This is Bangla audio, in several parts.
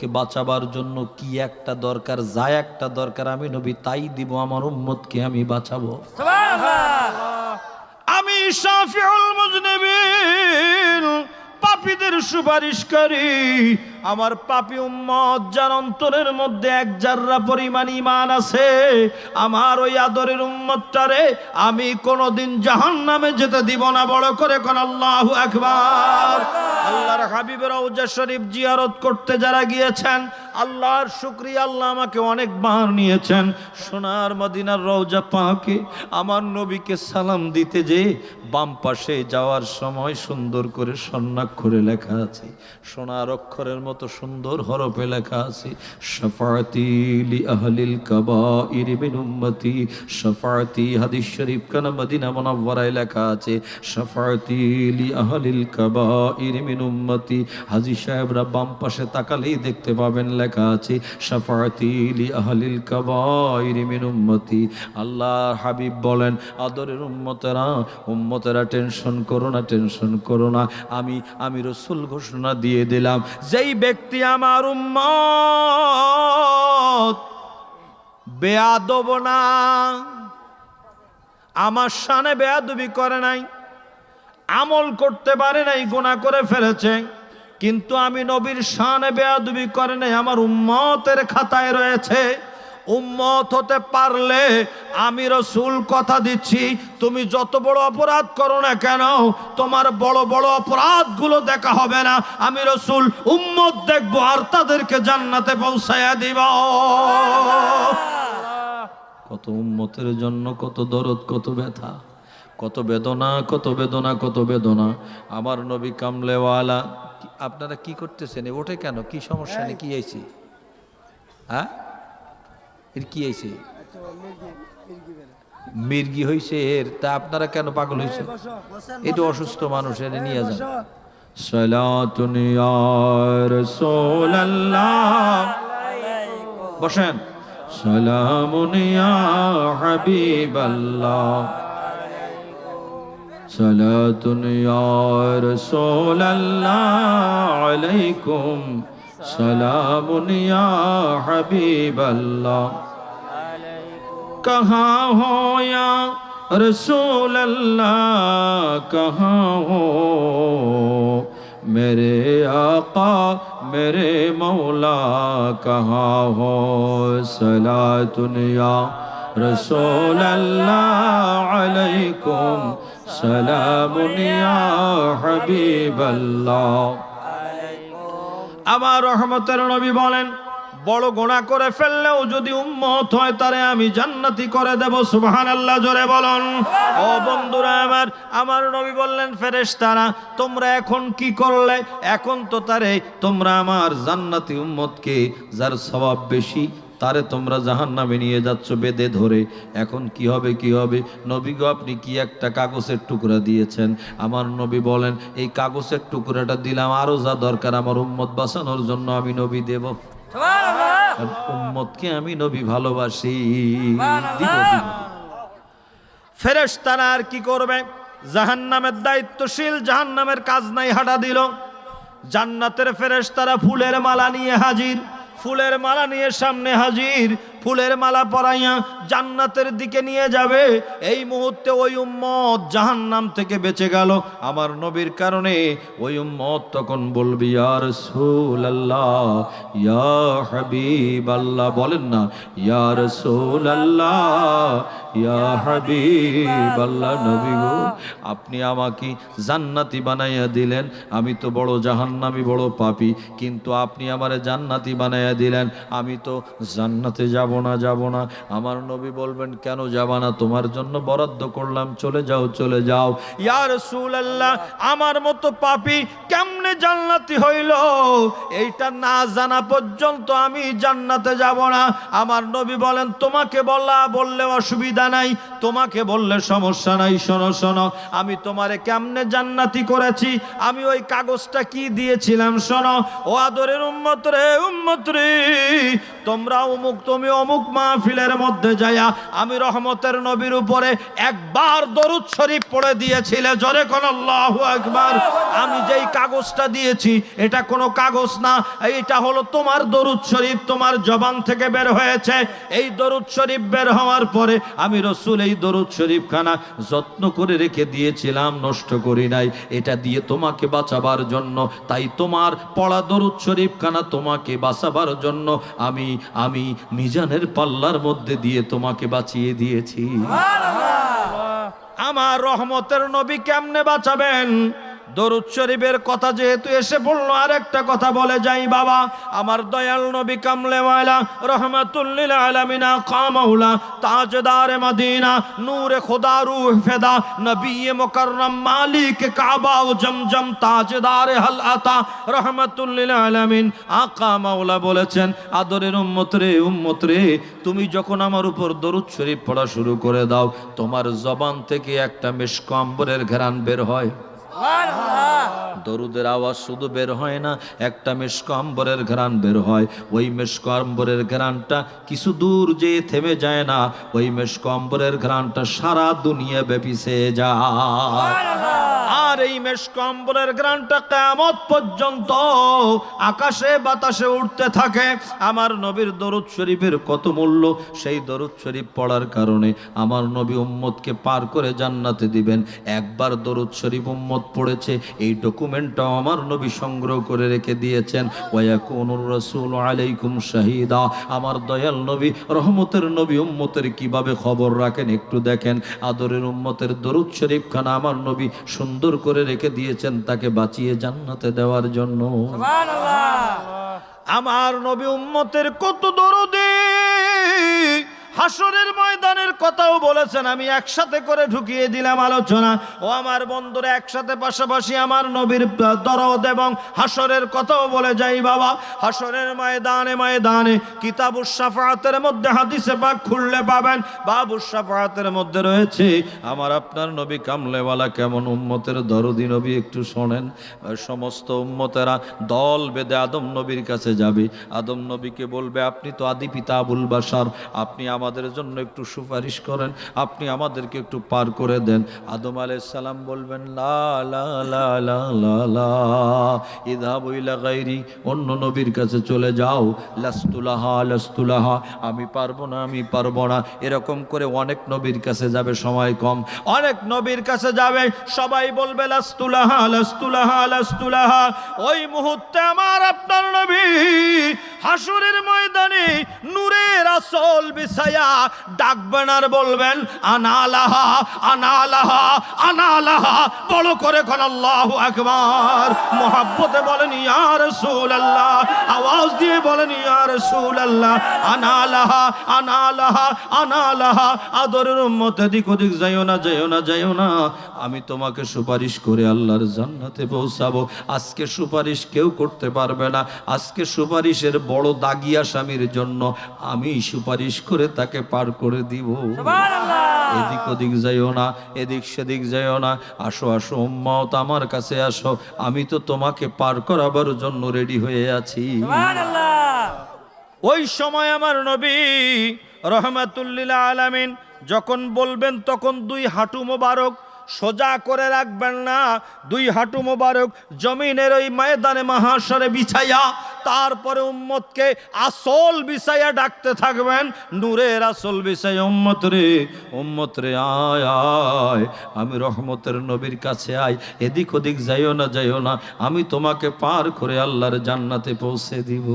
উম্মতকে বাঁচাবার জন্য কি একটা দরকার যা একটা দরকার আমি নবী তাই দিব আমার উম্মতকে আমি বাঁচাবো। আমি শাফিউল মুজনিবিন। পাপীদের সুপারিশ করি। আমার পাপি উম্মত যার অন্তরের মধ্যে এক জাররা পরিমাণ ইমান আছে, আমার ওই আদরের উম্মতটারে আমি কোনোদিন জাহান্নামে যেতে দিব না। বড় করে কোন আল্লাহু আকবার। আল্লাহর হাবিবের রওজা শরীফ জিয়ারত করতে যারা গিয়েছেন আল্লাহর শুক্রিয়া, আল্লাহ আমাকে অনেকবার নিয়েছেন। সোনার মদিনার রওজা পাকে, আমার নবীকে সালাম দিতে যে বাম পাশে যাওয়ার সময় সুন্দর করে স্বর্ণাক্ষরে লেখা আছে। সোনার অক্ষরের মতো সুন্দর হরফে লেখা আছে শাফাতি লি আহলিল কাবাইর মিন উম্মতি শাফাতি হাদিস শরীফ কান মদিনা মুনাওয়ারায় লেখা আছে শাফাতি লি আহলিল কাবাইর মিন উম্মতি হাজী সাহেবরা বাম পাশে তাকালেই দেখতে পাবেন লেখা আছে শাফাতি আহলিল কাবাইর মিন উম্মতি। আল্লাহ হাবিব বলেন, আদরের উম্মতেরা উম্মতেরা টেনশন করো না, টেনশন করো না। আমি আমি রসুল ঘোষণা দিয়ে দিলাম, যেই ব্যক্তি আমার উম্মত, বেয়াদব না, আমার সানে বেয়াদবি করে নাই, আমল করতে পারে নাই গুণা করে ফেলেছে কিন্তু আমি নবীর শান বেয়াদবি করে নাই, আমার উম্মতের খাতায় রয়েছে, উম্মত হতে পারলে আমি রসুল কথা দিচ্ছি, তুমি যত বড় অপরাধ করো না কেন, তোমার বড় বড় অপরাধগুলো দেখা হবে না, আমি রসুল উম্মত দেখব আর তাদেরকে জান্নাতে পৌঁছাইয়া দিব। কত উম্মতের জন্য কত দরদ, কত ব্যথা, কত বেদনা কত বেদনা কত বেদনা, আমার নবী কামলেওয়ালা আপনারা কি করতেছেন? ওঠে কেন? কি সমস্যা নেই? কি আইছি? হ্যাঁ? এর কি আইছে? মির্গি হইছে এর। তা আপনারা কেন পাগল হয়েছে এটা অসুস্থ মানুষ এর নিয়ে যান। বসেন। সালামুন ইয়া صلاة يا رسول الله عليكم سلام يا حبيب الله کہاں ہو یا رسول اللہ کہاں ہو میرے آقا میرے مولا کہاں ہو صلاة یا رسول اللہ علیکم আমার রহমতের নবী বলেন, বড় গোনা করে ফেললেও যদি উম্মত হয়, তারে আমি জান্নাতি করে দেব সুবহান আল্লাহ জোরে বলুন। ও বন্ধুরা আমার আমার নবী বললেন, ফেরেশতারা, তোমরা এখন কি করলে? এখন তো তারে তোমরা আমার জান্নাতি উম্মতকে, যার স্বভাব বেশি তারে তোমরা জাহান নামে নিয়ে যাচ্ছ বেদে ধরে। এখন কি হবে কি হবে? নবী গো আপনি কি একটা কাগজের টুকরা দিয়েছেন? আমার নবী বলেন এই কাগজের টুকরাটা দিলাম আরও যা দরকার আমার উম্মত বাঁচানোর জন্য আমি নবী দেব। উম্মতকে আমি নবী ভালোবাসি। দিব, তারা আর কি করবে? জাহান্নামের দায়িত্বশীল জাহান্নামের কাজ নাই হাঁটা দিল। জান্নাতের ফেরেস তারা ফুলের মালা নিয়ে হাজির। ফুলের মালা নিয়ে সামনে হাজির, ফুলের মালা পরাইয়া জান্নাতের দিকে নিয়ে যাবে। এই মুহূর্তে ওই উম্মত জাহান নাম থেকে বেঁচে গেল। আমার নবীর কারণে ওই উম্মত তখন বলবি আর সোল আল্লাহ ইয়া হাবিব আল্লাহ বলেন না ইয়ার সোল রাসূলুল্লাহ ইয়া হাবিব আল্লাহ নবী গো আপনি আমাকে জান্নাতি বানাইয়া দিলেন। আমি তো বড় জাহান্নামী বড় পাপী কিন্তু আপনি আমারে জান্নাতি বানাইয়া দিলেন। আমি তো জান্নাতে যাব না যাব না। আমার নবী বলবেন কেন যাবা না? তোমার জন্য বরাদ্দ করলাম। চলে যাও চলে যাও। ইয়া রাসূলুল্লাহ আমার মতো পাপি কেমনে জান্নাতি হইল? এইটা না জানা পর্যন্ত আমি জান্নাতে যাব না। আমার নবী বলেন তোমাকে বলা বললে অসুবিধা নাই, তোমাকে বললে সমস্যা নাই, শোনো শোনো, আমি তোমারে কেমনে জান্নাতি করেছি, আমি ওই কাগজটা কি দিয়েছিলাম, শোনো, ও আদরের উম্মত রে উম্মত রে, তোমরা অমুক, তুমি অমুক মাহফিলের মধ্যে যায়া আমি রহমতের নবীর উপরে একবার দরুদ শরীফ পড়ে দিয়েছিলে, জোরে কোন আল্লাহ একবার আমি যেই কাগজটা দিয়েছি, এটা কোনো কাগজ না, এইটা হলো তোমার দরুদ শরীফ, তোমার জবান থেকে বের হয়েছে, এই দরুদ শরীফ বের হওয়ার পরে আমি রসুল এই দরুদ শরীফ খানা যত্ন করে রেখে দিয়েছিলাম নষ্ট করি নাই। এটা দিয়ে তোমাকে বাঁচাবার জন্য তাই তোমার পড়া দরুদ শরীফ খানা তোমাকে বাঁচাবার জন্য আমি আমি মিজানের পাল্লার মধ্যে দিয়ে তোমাকে বাঁচিয়ে দিয়েছি। আমার রহমতের নবী কেমনে বাঁচাবেন? দরুদ শরীফের কথা যেহেতু এসে পড়ল আর একটা কথা বলে যাই বাবা। আমার দয়াল নবী কামলে ওয়ালা রহমাতুল্লিল আলামিনা কামাউলা তাজদার মদিনা, নূরে খোদা রূহ ফেদা নবী মুকাররম মালিক কাবা ও জমজম তাজদার হাল আতা রহমাতুল্লিল আলামিন, আকা মাওলা বলেছেন, আদরের উম্মত রে উম্মত রে, তুমি যখন আমার উপর দরুদ শরীফ পড়া শুরু করে দাও, তোমার জবান থেকে একটা মেশকম্বরের ঘেরান বের হয়। দরুদের আওয়াজ শুধু বের হয় না, একটা মেশক আম্বরের ঘ্রাণ বের হয়। ওই মেশক আম্বরের ঘ্রাণটা কিছু দূর যে থেমে যায় না, ওই মেশক আম্বরের ঘ্রাণটা সারা দুনিয়া ব্যাপী যায়। এই মেশকম্বরের ঘ্রাণটা কেমত পর্যন্ত আকাশে বাতাসে উঠতে থাকে। আমার নবীর দরুদ শরীফের কত মূল্য, সেই দরুদ শরীফ পড়ার কারণে আমার নবী উম্মতকে পার করে জান্নাতে দিবেন। একবার দরুদ শরীফ উম্মত পড়েছে, এই ডকুমেন্টটাও আমার নবী সংগ্রহ করে রেখে দিয়েছেন। ওয়াকুনুর রাসূল আলাইকুম শাহিদা। আমার দয়াল নবী, রহমতের নবী উম্মতের কীভাবে খবর রাখেন একটু দেখেন। আদরের উম্মতের দরুদ শরীফ খানা আমার নবী সুন্দর করে রেখে দিয়েছেন তাকে বাঁচিয়ে জান্নাতে দেওয়ার জন্য। আমার নবী উম্মতের কত দরদি হাসরের ময়দানের কথাও বলেছেন, আমি একসাথে করে ঢুকিয়ে দিলাম আলোচনা। ও আমার বন্ধুরা, একসাথে পাশাপাশি আমার নবীর দরদ এবং হাসরের কথাও বলে যাই বাবা। হাসরের ময়দানে ময়দানে কিতাবুস সাফাতের মধ্যে হাদিসে পাক খুললে পাবেন। বাবুস সাফাতের মধ্যে রয়েছে, আমার আপনার নবী কামলেওয়ালা কেমন উম্মতের দরদি নবী একটু শোনেন। সমস্ত উম্মতেরা দল বেদে আদম নবীর কাছে যাবে। আদম নবীকে বলবে, আপনি তো আদি পিতা আবুল বাসার আপনি আমাদের জন্য একটু সুপারিশ করেন, আপনি আমাদেরকে একটু পার করে দেন। আদম সালাম বলবেন অন্য নবীর কাছে চলে যাও। লাস্তুলাহা লাস্তুলাহা আমি পারব না, আমি পারব না। এরকম করে অনেক নবীর কাছে যাবে সময় কম। অনেক নবীর কাছে যাবে, সবাই বলবে লাস্তুলাহা লাস্তুলাহা লাস্তুলাহা ওই মুহূর্তে আমার আপনার নবী হাসুরের ময়দানে নূরের আসল বিছায়া ডাকবেন আর বলবেন, আনালাহা আনালাহা আনালাহা। বড় করে কোন, আল্লাহ আকবার। মোহাব্বতে বলেন, ইয়া আল্লাহ আওয়াজ দিয়ে বলেন, ইয়া রাসূলুল্লাহ। আনালাহা আনালাহা আনালাহা। আদরের উম্মত, এদিক ওদিক যাইও না যাইও না যাইও না। আমি তোমাকে সুপারিশ করে আল্লাহর জান্নাতে পৌঁছাবো। আজকে সুপারিশ কেউ করতে পারবে না। আজকে সুপারিশের বড় দাগি আসামির জন্য আমি সুপারিশ করে তাকে পার করে দিব। এদিক ওদিক যাইও না এদিক সেদিক যাইও না। আসো আসো উম্মাওত আমার কাছে আসো। আমি তো তোমাকে পার করাবার জন্য রেডি হয়ে আছি। ওই সময় আমার নবী রহমাতুল্লিল আলামিন যখন বলবেন তখন দুই হাঁটু মোবারক সোজা করে রাখবেন না। দুই হাঁটু মোবারক জমিনের ওই ময়দানে মহাসরে বিছাইয়া তারপরে উম্মতকে আসল বিষয়ে ডাকতে থাকবেন, নূরের আসল বিষয়, উম্মত রে উম্মত রে, আয় আয়, আমি রহমতের নবীর কাছে আয়, এদিক ওদিক যাইও না যাইও না, আমি তোমাকে পার করে আল্লাহর জান্নাতে পৌঁছে দিব।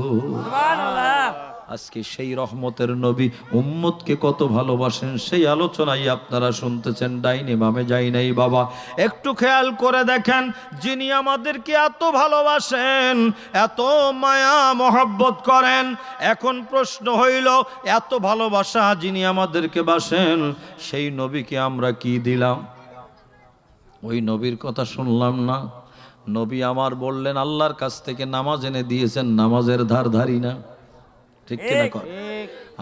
আজকে সেই রহমতের নবী উম্মতকে কত ভালোবাসেন, সেই আলোচনাই আপনারা শুনতেছেন। ডাইনে বামে যাই নাই বাবা। একটু খেয়াল করে দেখেন, যিনি আমাদেরকে এত ভালোবাসেন, এত মায়া মহব্বত করেন, এখন প্রশ্ন হইল, এত ভালোবাসা যিনি আমাদেরকে বাসেন, সেই নবীকে আমরা কি দিলাম? ওই নবীর কথা শুনলাম না। নবী আমার বললেন, আল্লাহর কাছ থেকে নামাজ এনে দিয়েছেন, নামাজের ধার ধারি না। ঠিক কিনা কর?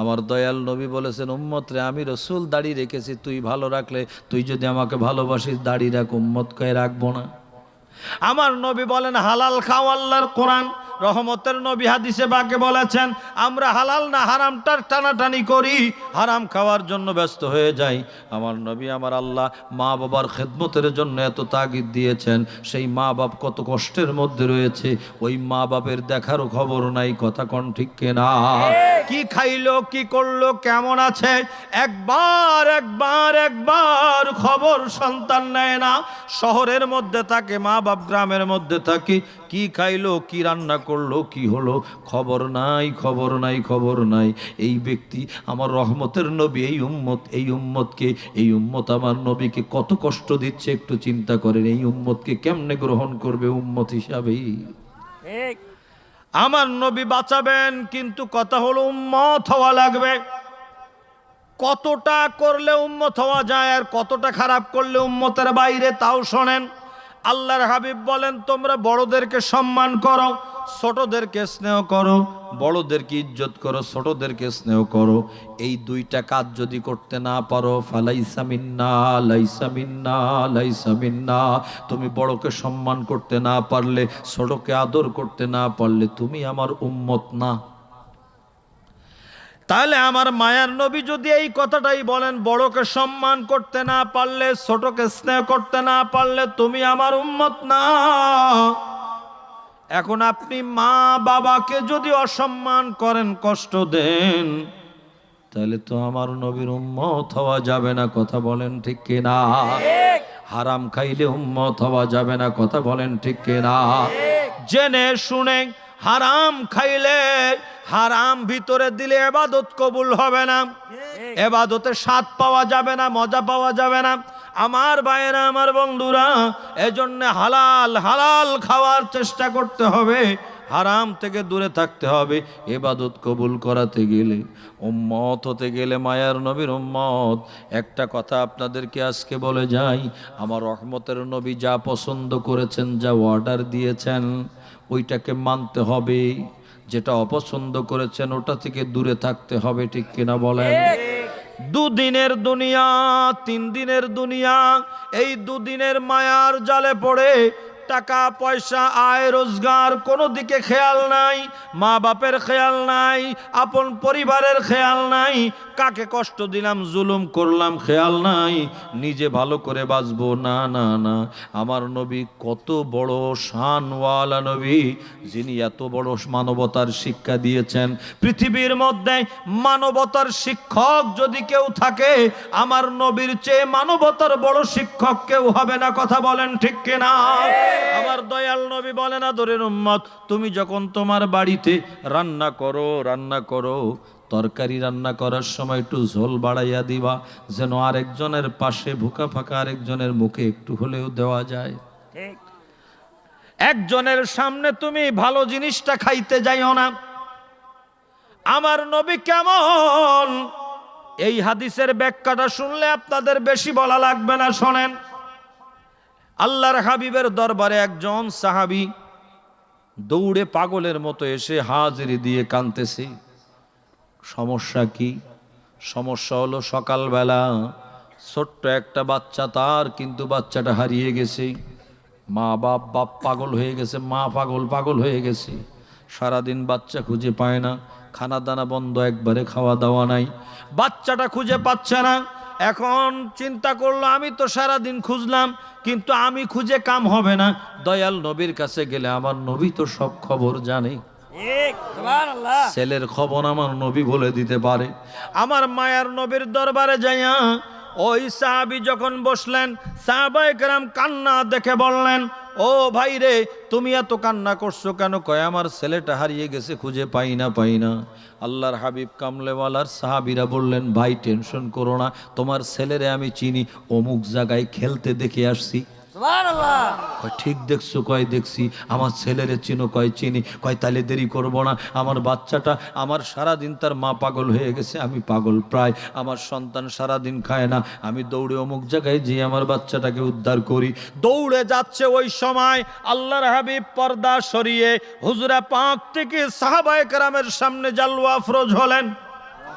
আমার দয়াল নবী বলেছেন উম্মত রে আমি রসুল দাড়ি রেখেছি তুই ভালো রাখলে তুই যদি আমাকে ভালোবাসিস দাড়ি রাখ উম্মত কয়ে রাখব না। আমার নবী বলেন, হালাল খাও আল্লাহর কোরআন। রহমতের নবী হাদিসে বাকে বলেছেন, আমরা হালাল না হারামটার টানাটানি করি, হারাম খাওয়ার জন্য ব্যস্ত হয়ে যাই। আমার নবী, আমার আল্লাহ মা বাবার খেদমতের জন্য এত তাগিদ দিয়েছেন, সেই মা বাপ কত কষ্টের মধ্যে রয়েছে, ওই মা বাপের দেখারও খবর নাই, কথা কন ঠিক কেনা? কি খাইলো, কি করল, কেমন আছে? একবার একবার একবার খবর সন্তান নেয় না। শহরের মধ্যে থাকে, মা বাপ গ্রামের মধ্যে থাকে। কি খাইলো, কি রান্না করল, কি হলো? খবর নাই খবর নাই খবর নাই। এই ব্যক্তি আমার রহমতের নবী, এই উম্মত, এই উম্মতকে, এই উম্মত আমার নবীকে কত কষ্ট দিচ্ছে, একটু চিন্তা করেন, এই উম্মতকে কেমনে গ্রহণ করবে উম্মত হিসাবেই? ঠিক। আমার নবী বাঁচাবেন, কিন্তু কথা হলো উম্মত হওয়া লাগবে। কতটা করলে উম্মত হওয়া যায় আর কতটা খারাপ করলে উম্মতের বাইরে, তাও শোনেন। আল্লাহর হাবিব বলেন, তোমরা বড়দেরকে সম্মান করো ছোটদেরকে স্নেহ করো, বড়দেরকে ইজ্জত করো, ছোটদেরকে স্নেহ করো। এই দুইটা কাজ যদি করতে না পারো, ফালাইসা মিন্না, লাইসা মিন্না লাইসা মিন্না। তুমি বড়কে সম্মান করতে না পারলে, ছোটকে আদর করতে না পারলে তুমি আমার উম্মত না। তাহলে আমার মায়ার নবী যদি এই কথাটাই বলেন, বড়কে সম্মান করতে না পারলে, ছোটকে স্নেহ করতে না পারলে তুমি আমার উম্মত না। এখন আপনি মা বাবাকে যদি অসম্মান করেন, কষ্ট দেন, তাহলে তো আমার নবীর উম্মত হওয়া যাবে না, কথা বলেন ঠিক কিনা? হারাম খাইলে উম্মত হওয়া যাবে না, কথা বলেন ঠিক কিনা? জেনে শুনে হারাম খাইলে হারাম ভিতরে দিলে এবাদত কবুল হবে না। এবাদতে স্বাদ পাওয়া যাবে না, মজা পাওয়া যাবে না। আমার ভাইয়েরা, আমার বন্ধুরা, এজন্য হালাল হালাল খাওয়ার চেষ্টা করতে হবে। হারাম থেকে দূরে থাকতে হবে এবাদত কবুল করাতে গেলে। উম্মত হতে গেলে মায়ার নবীর উম্মত। একটা কথা আপনাদেরকে আজকে বলে যাই, আমার রহমতের নবী যা পছন্দ করেছেন, যা অর্ডার দিয়েছেন, ওইটাকে মানতে হবে। যেটা অপছন্দ করেছেন, ওটা থেকে দূরে থাকতে হবে, ঠিক কিনা বলেন? দুদিনের দুনিয়া তিন দিনের দুনিয়া, এই দুদিনের মায়ার জালে পড়ে টাকা, পয়সা, আয়, রোজগার কোনো দিকে খেয়াল নাই মা বাপের খেয়াল নাই, আপন পরিবারের খেয়াল নাই কাকে কষ্ট দিলাম, জুলুম করলাম, খেয়াল নাই, নিজে ভালো করে বাঁচবো। না না না, আমার নবী কত বড় শানওয়ালা নবী, যিনি এত বড় মানবতার শিক্ষা দিয়েছেন। পৃথিবীর মধ্যে মানবতার শিক্ষক যদি কেউ থাকে, আমার নবীর চেয়ে মানবতার বড় শিক্ষক কেউ হবে না, কথা বলেন ঠিক কিনা? আমার দয়াল নবী বলেন আদরের উম্মত, তুমি যখন তোমার বাড়িতে রান্না করো রান্না করো তরকারি রান্না করার সময় একটু ঝোল বাড়াইয়া দিবা, যেন আরেকজনের পাশে ভুকা ফাঁকা আরেকজনের মুখে একটু হলেও দেওয়া যায়। একজনের সামনে তুমি ভালো জিনিসটা খাইতে যাইও না। আমার নবী কেমন? এই হাদিসের ব্যাখ্যাটা শুনলে আপনাদের বেশি বলা লাগবে না, শোনেন। আল্লাহর হাবিবের দরবারে একজন সাহাবি দৌড়ে পাগলের মতো এসে হাজিরি দিয়ে কানতেছে সমস্যা কি? সমস্যা হলো সকালবেলা ছোট্ট একটা বাচ্চা তার কিন্তু বাচ্চাটা হারিয়ে গেছে। মা বাপ বাপ পাগল হয়ে গেছে, মা পাগল পাগল হয়ে গেছে। সারাদিন বাচ্চা খুঁজে পায় না খানা দানা বন্ধ, একবারে খাওয়া দাওয়া নাই। বাচ্চাটা খুঁজে পাচ্ছে না। এখন চিন্তা করল, আমি তো সারাদিন খুঁজলাম, কিন্তু আমি খুঁজে কাম হবে না। দয়াল নবীর কাছে গেলে আমার নবী তো সব খবর জানে। ছেলের খবর আমার নবী বলে দিতে পারে। আমার মায়ার নবীর দরবারে যাইয়া ওই সাহাবি যখন বসলেন সাহাবাইকরাম কান্না দেখে বললেন, ও ভাই রে, তুমি এত কান্না করছ কেন? কয়, আমার ছেলেটা হারিয়ে গেছে, খুঁজে পাই না পাই না। আল্লাহর হাবিব কামলেওয়ালার সাহাবিরা বললেন, ভাই, টেনশন করো না, তোমার ছেলেরে আমি চিনি, অমুক জায়গায় খেলতে দেখে আসছি। ঠিক দেখছ, কয় দেখছি, আমার ছেলেরে চিনো, কয় চিনি, কয় তাহলে দেরি করব না, আমার বাচ্চাটা, আমার সারাদিন তার মা পাগল হয়ে গেছে, আমি পাগল প্রায়, আমার সন্তান সারাদিন খায় না, আমি দৌড়ে অমুক জায়গায় যেয়ে আমার বাচ্চাটাকে উদ্ধার করি। দৌড়ে যাচ্ছে ওই সময় আল্লাহর হাবিব পর্দা সরিয়ে হুজুরা পাক থেকে সাহাবায়ে কেরামের সামনে জালওয়া আফরোজ হলেন।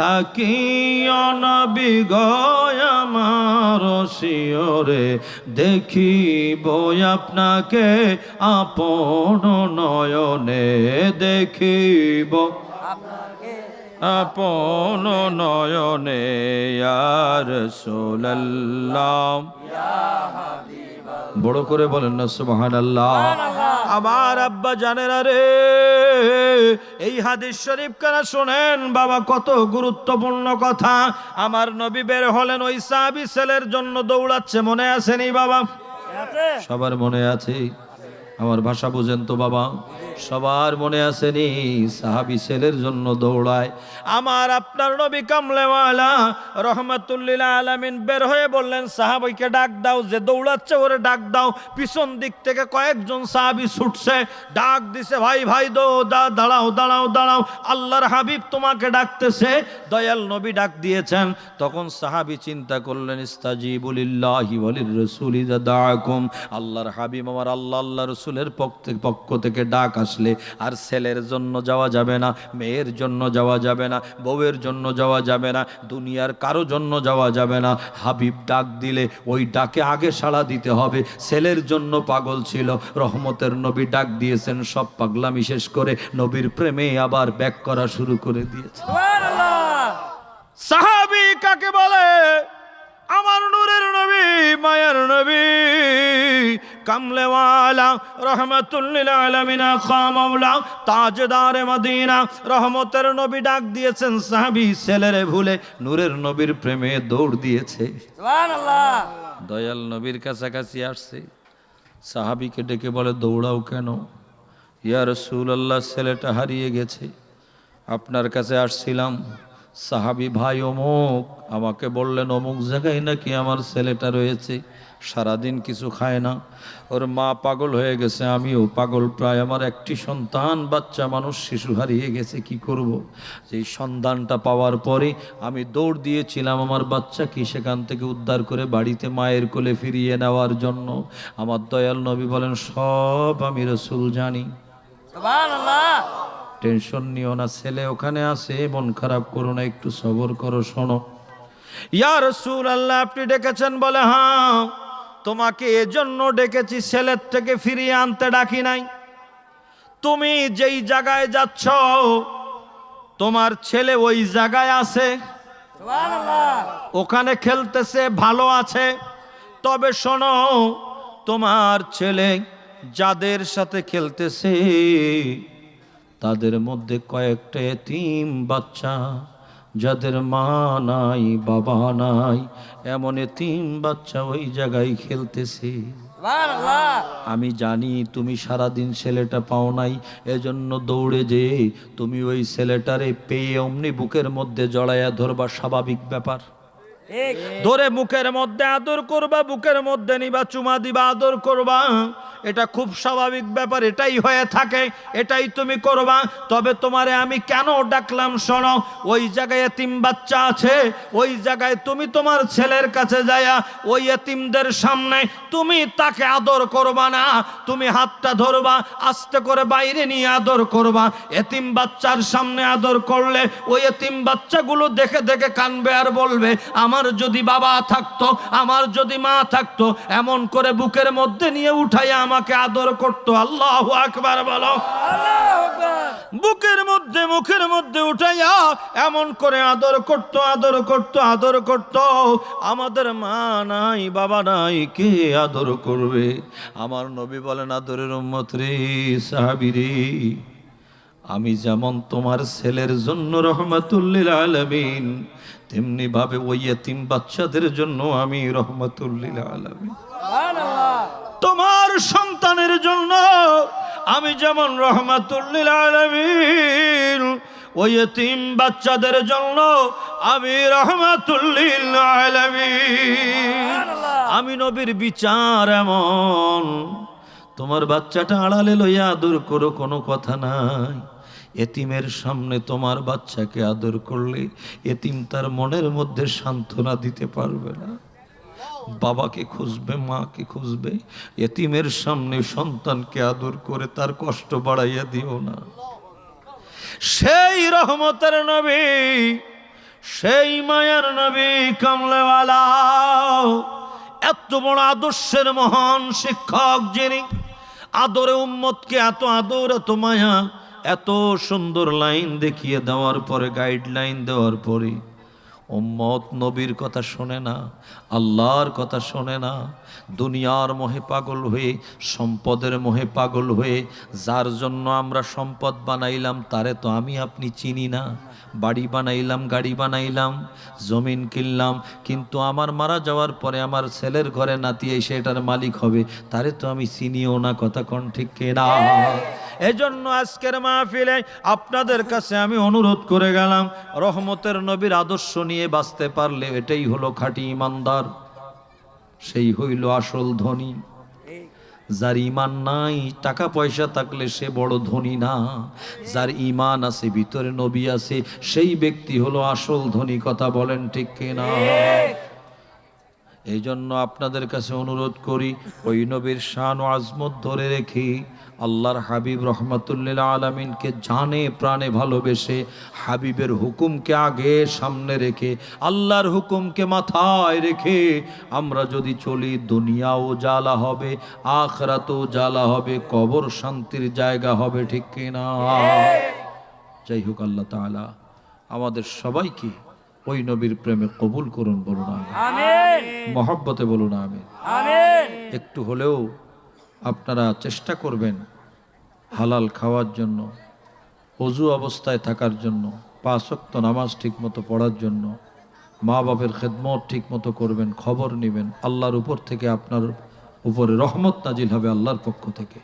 থাকি অনবিগয় আমার শিওরে দেখিব আপনাকে আপন নয়নে দেখিব আপন নয়নে আর সোল্লাম বড় করে বলেন না সুবহান আল্লাহ আমার আব্বা জানেন রে এই হাদিস শরীফ কেনা শোনেন? বাবা কত গুরুত্বপূর্ণ কথা। আমার নবী বের হলেন ওই সাহাবি ছেলের জন্য দৌড়াচ্ছে মনে আসেনি বাবা? সবার মনে আছে। আমার ভাষা বুঝেন তো বাবা। সবার মনে আসেনি সাহাবি ছেলের জন্য দৌড়ায়। আমার আপনার নবী কামলেওয়ালা রহমতুল্লিল আলামিন বের হয়ে বললেন, সাহাবিকে ডাক দাও, যে দৌড়াচ্ছে ওরে ডাক দাও। পিছন দিক থেকে কয়েকজন সাহাবি ছুটছে, ডাক দিছে, ভাই ভাই দো, দা, দাঁড়াও দাঁড়াও দাঁড়াও, আল্লাহর হাবিব তোমাকে ডাকতেছে। দয়াল নবী ডাক দিয়েছেন। তখন সাহাবি চিন্তা করলেন ইস্তাজিবুলিল্লাহি ওয়ালির রাসূলি দাআকুম। আল্লাহর হাবিব আমার আল্লাহ আল্লাহ রসুলের পক্ষ থেকে ডাক আসলে আর ছেলের জন্য যাওয়া যাবে না মেয়ের জন্য যাওয়া যাবে না বউয়ের জন্য যাওয়া যাবে না দুনিয়ার কারও জন্য যাওয়া যাবে না। হাবিব ডাক দিলে ওই ডাকে আগে সাড়া দিতে হবে। ছেলের জন্য পাগল ছিল। রহমতের নবী ডাক দিয়েছেন সব পাগলামি শেষ করে নবীর প্রেমে আবার ব্যাক করা শুরু করে দিয়েছে। সাহাবি কাকে বলে? আমার নূরের নবী মায়ের নবী। কামলেওয়ালা রহমতুল্লিল আলমিনা খামাউলা তাজদারে মদিনা রহমতের নবী ডাক দিয়েছেন সাহাবি ছেলেরে ভুলে নূরের নবীর প্রেমে দৌড় দিয়েছে। দয়াল নবীর কাছাকাছি আসছে। সাহাবিকে ডেকে বলে দৌড়াও কেন? ইয়া রসুল্লাহ ছেলেটা হারিয়ে গেছে। আপনার কাছে আসছিলাম। সাহাবি ভাই অমুক, আমাকে বললেন, অমুক জায়গায় নাকি আমার ছেলেটা রয়েছে, সারাদিন কিছু খায় না। ওর মা পাগল হয়ে গেছে, আমিও পাগল। প্রায় আমার একটি সন্তান, বাচ্চা মানুষ, শিশু হারিয়ে গেছে, কি করব। যেই সন্ধানটা পাওয়ার পরে আমি দৌড় দিয়েছিলাম আমার বাচ্চাকে সেখান থেকে উদ্ধার করে বাড়িতে মায়ের কোলে ফিরিয়ে নেওয়ার জন্য। আমার দয়াল নবী বলেন, সব আমি রসুল জানি। টেনশন নিও না ছেলে ওখানে আছে মন খারাপ করো না একটু সবর করো শোনো। ইয়ার রসুল আল্লাহ আপনি ডেকেছেন বলে হ্যাঁ তোমাকে এজন্য ডেকেছি ছেলের থেকে ফিরিয়ে আনতে ডাকি নাই। তুমি যেই জায়গায় যাচ্ছ তোমার ছেলে ওই জায়গায় আছে। ওখানে খেলতেছে ভালো আছে। তবে শোনো তোমার ছেলে যাদের সাথে খেলতেছে তাদের মধ্যে কয়েকটা এতিম বাচ্চা যাদের মা নাই বাবা নাই এমন এতিম বাচ্চা ওই জায়গায় খেলতেছে। আমি জানি তুমি সারাদিন ছেলেটা পাও নাই এজন্য দৌড়ে যে তুমি ওই ছেলেটারে পেয়ে অমনি বুকের মধ্যে জড়াইয়া ধরবা স্বাভাবিক ব্যাপার। ধরে মুখের মধ্যে আদর করবা বুকের মধ্যে নিবা চুমা দিবা আদর করবা। এটা খুব স্বাভাবিক ব্যাপার, এটাই হয়ে থাকে, এটাই তুমি করবা। তবে তোমারে আমি কেন ডাকলাম শোনো, ওই জায়গায় এতিম বাচ্চা আছে, ওই জায়গায় তুমি তোমার ছেলের কাছে যায়া ওই এতিমদের সামনে তুমি তাকে আদর করবা না, তুমি হাতটা ধরবা, আস্তে করে বাইরে নিয়ে আদর করবা। এতিম বাচ্চার সামনে আদর করলে ওই এতিম বাচ্চাগুলো দেখে দেখে কানবে আর বলবে, আমার যদি বাবা থাকতো, আমার যদি মা থাকতো, এমন করে বুকের মধ্যে নিয়ে উঠাইয়া আমাকে আদর করতো। আল্লাহ আকবার বলো। বুকের মধ্যে মুখের মধ্যে উঠাইয়া এমন করে আদর করত আদর করত আদর করত। আমাদের মা নাই বাবা নাই কে আদর করবে? আমার নবী বলেন আদরের উম্মত রে সাহাবি রে আমি যেমন তোমার ছেলের জন্য রহমাতুল্লিল আলামিন তেমনি ভাবে ওই এতিম বাচ্চাদের জন্য আমি রহমাতুল্লিল আলামিন। তোমার সন্তানের জন্য আমি যেমন রহমাতুল্লিল আলামিন ওই এতিম বাচ্চাদের জন্য আমি রহমাতুল্লিল আলামিন। আমি নবীর বিচার এমন। তোমার বাচ্চাটা আড়ালে লইয়া আদর করো কোনো কথা নাই। এতিমের সামনে তোমার বাচ্চাকে আদর করলে এতিম তার মনের মধ্যে সান্ত্বনা দিতে পারবে না। বাবাকে খুঁজবে, মাকে খুঁজবে। এতিমের সামনে সন্তানকে আদর করে তার কষ্ট বাড়াইয়া দিও না। সেই রহমতের নবী, সেই মায়ার নবী কমলেওয়ালা, এত বড় আদর্শের মহান শিক্ষক যিনি, আদরে উম্মতকে এত আদর, এত মায়া, এত সুন্দর লাইন দেখিয়ে দেওয়ার পরে গাইডলাইন দেওয়ার পরে উম্মত নবীর কথা শোনে না, আল্লাহর কথা শোনে না, দুনিয়ার মোহে পাগল হয়ে, সম্পদের মোহে পাগল হয়ে, যার জন্য আমরা সম্পদ বানাইলাম, তারে তো আমি আপনি চিনি না। বাড়ি বানাইলাম, গাড়ি বানাইলাম, জমিন কিনলাম, কিন্তু আমার মারা যাওয়ার পরে আমার ছেলের ঘরে নাতি এসে এটার মালিক হবে, তারে তো আমি চিনিও না, কথা কন ঠিক কেনা? এজন্য আজকের মাহফিলে আপনাদের কাছে আমি অনুরোধ করে গেলাম, রহমতের নবীর আদর্শ নিয়ে বাঁচতে পারলে এটাই হলো খাঁটি ইমানদার। সেই হইল আসল ধনী। যার ইমান নাই, টাকা পয়সা থাকলে সে বড় ধনী না। যার ইমান আছে, ভিতরে নবী আছে, সেই ব্যক্তি হলো আসল ধনী, কথা বলেন ঠিক কিনা? এই জন্য আপনাদের কাছে অনুরোধ করি, ওই নবীর শান ও আজমত ধরে রেখে আল্লাহর হাবিব রহমতুল্লিল আলমিনকে জানে প্রাণে ভালোবেসে হাবিবের হুকুমকে আগে সামনে রেখে, আল্লাহর হুকুমকে মাথায় রেখে আমরা যদি চলি, দুনিয়াও জ্বালা হবে, আখরাতেও জ্বালা হবে, কবর শান্তির জায়গা হবে, ঠিক কিনা? যাই হোক আল্লাহ তাআলা, আমাদের সবাইকে ওই নবীর প্রেমে কবুল করুন বলুন আমিন। মহব্বতে বলুন আমি আমিন। একটু হলেও আপনারা চেষ্টা করবেন হালাল খাওয়ার জন্য অজু অবস্থায় থাকার জন্য পাঁচক্ত নামাজ ঠিকমতো পড়ার জন্য মা বাপের খেদমত ঠিকমতো করবেন খবর নেবেন আল্লাহর উপর থেকে আপনার উপরে রহমত নাজিল হবে আল্লাহর পক্ষ থেকে।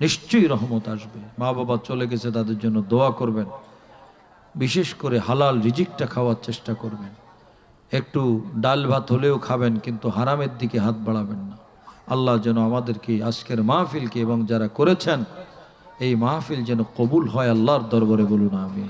নিশ্চয়ই রহমত আসবে। মা বাবা চলে গেছে তাদের জন্য দোয়া করবেন। বিশেষ করে হালাল রিজিকটা খাওয়ার চেষ্টা করবেন। একটু ডাল ভাত হলেও খাবেন কিন্তু হারামের দিকে হাত বাড়াবেন না। আল্লাহ যেন আমাদেরকে আজকের মাহফিলকে এবং যারা করেছেন এই মাহফিল যেন কবুল হয় আল্লাহর দরবারে বলুন আমি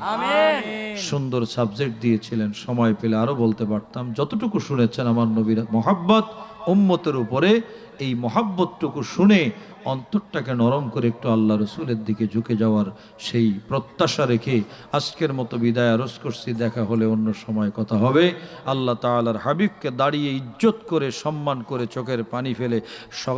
সুন্দর সাবজেক্ট দিয়েছিলেন সময় পেলে আরও বলতে পারতাম। যতটুকু শুনেছেন আমার নবীর মহাব্বত উম্মতের উপরে এই মহাব্বতটুকু শুনে অন্তরটাকে নরম করে একটু আল্লাহ রসুলের দিকে ঝুঁকে যাওয়ার সেই প্রত্যাশা রেখে আজকের মতো বিদায় আরজ করছি, দেখা হলে অন্য সময় কথা হবে। আল্লাহ তালার হাবিবকে দাঁড়িয়ে ইজ্জত করে সম্মান করে চোখের পানি ফেলে সব